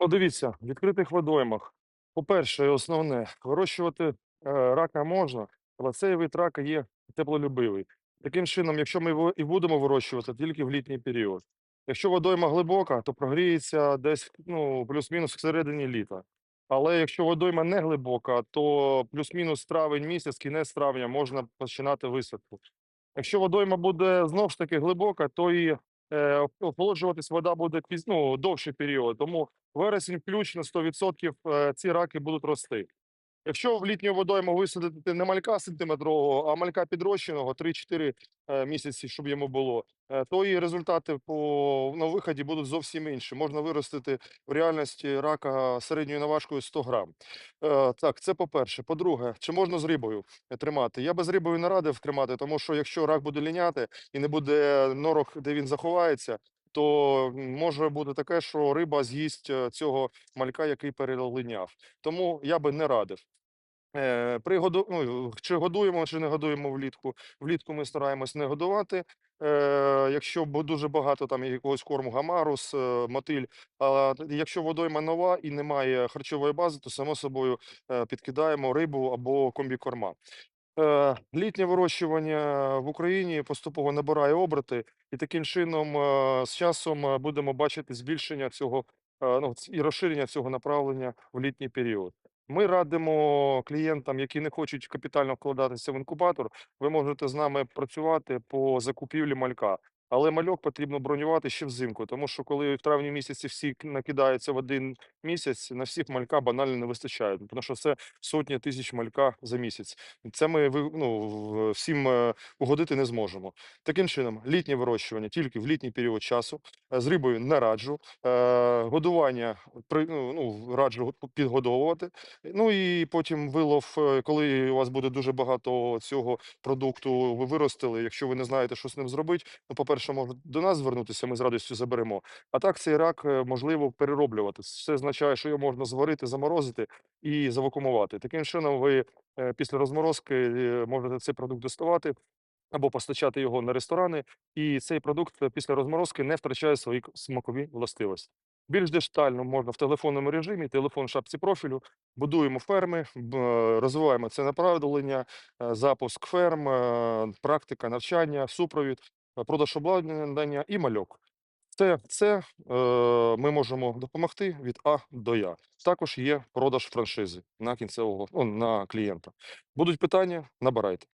Подивіться, в відкритих водоймах. По-перше, основне, вирощувати е, рака можна, але цей вид рака є теплолюбивий. Таким чином, якщо ми його і будемо вирощувати тільки в літній період. Якщо водойма глибока, то прогріється десь ну, плюс-мінус всередині літа. Але якщо водойма не глибока, то плюс-мінус травень місяць, кінець травня можна починати висадку. Якщо водойма буде знов ж таки глибока, то і охолоджуватись вода буде ну, довший період. Тому вересень включно 100% е, ці раки будуть рости. Якщо в літню водойму висадити не малька сантиметрового, а малька підрощеного 3-4 е, місяці, щоб йому було, е, то і результати по на виході будуть зовсім інші. Можна виростити в реальності рака середньою наважкою 100 грам. Е, Так, це по-перше. По-друге, чи можна з рибою тримати? Я би з рибою не радив тримати, тому що якщо рак буде ліняти і не буде норок, де він заховається, то може бути таке, що риба з'їсть е, цього малька, який перелиняв. Тому я би не радив. Е, при году... ну, чи годуємо, чи не годуємо влітку. Влітку ми стараємось не годувати. Е, якщо дуже багато там якогось корму гамарус, е, мотиль. А якщо водойма нова і немає харчової бази, то само собою підкидаємо рибу або комбікорма. Е, літнє вирощування в Україні поступово набирає оберти, і таким чином е, з часом е, будемо бачити збільшення цього ну, і розширення цього направлення в літній період. Ми радимо клієнтам, які не хочуть капітально вкладатися в інкубатор, ви можете з нами працювати по закупівлі малька. Але мальок потрібно бронювати ще взимку, тому що коли в травні місяці всі накидаються в один місяць, на всіх малька банально не вистачає, тому що це сотні тисяч малька за місяць. Це ми ну, всім е, угодити не зможемо. Таким чином, літнє вирощування тільки в літній період часу. Е, З рибою не раджу. Е, Годування ну, ну, раджу підгодовувати. Ну і потім вилов, коли у вас буде дуже багато цього продукту, ви виростили. Якщо ви не знаєте, що з ним зробити, ну, по-перше, можете до нас звернутися, ми з радістю заберемо. А так цей рак е, можливо перероблювати. Це означає, що його можна зварити, заморозити і завакумувати. Таким чином, ви е, після розморозки е, можете цей продукт доставати або постачати його на ресторани, і цей продукт після розморозки не втрачає свої смакові властивості. Більш детально можна в телефонному режимі, телефон в шапці профілю, будуємо ферми, розвиваємо це направлення, запуск ферм, практика навчання, супровід, продаж обладнання і мальок. Це, це е, ми можемо допомогти від А до Я. Також є продаж франшизи на кінцевого ну, на клієнта. Будуть питання, набирайте.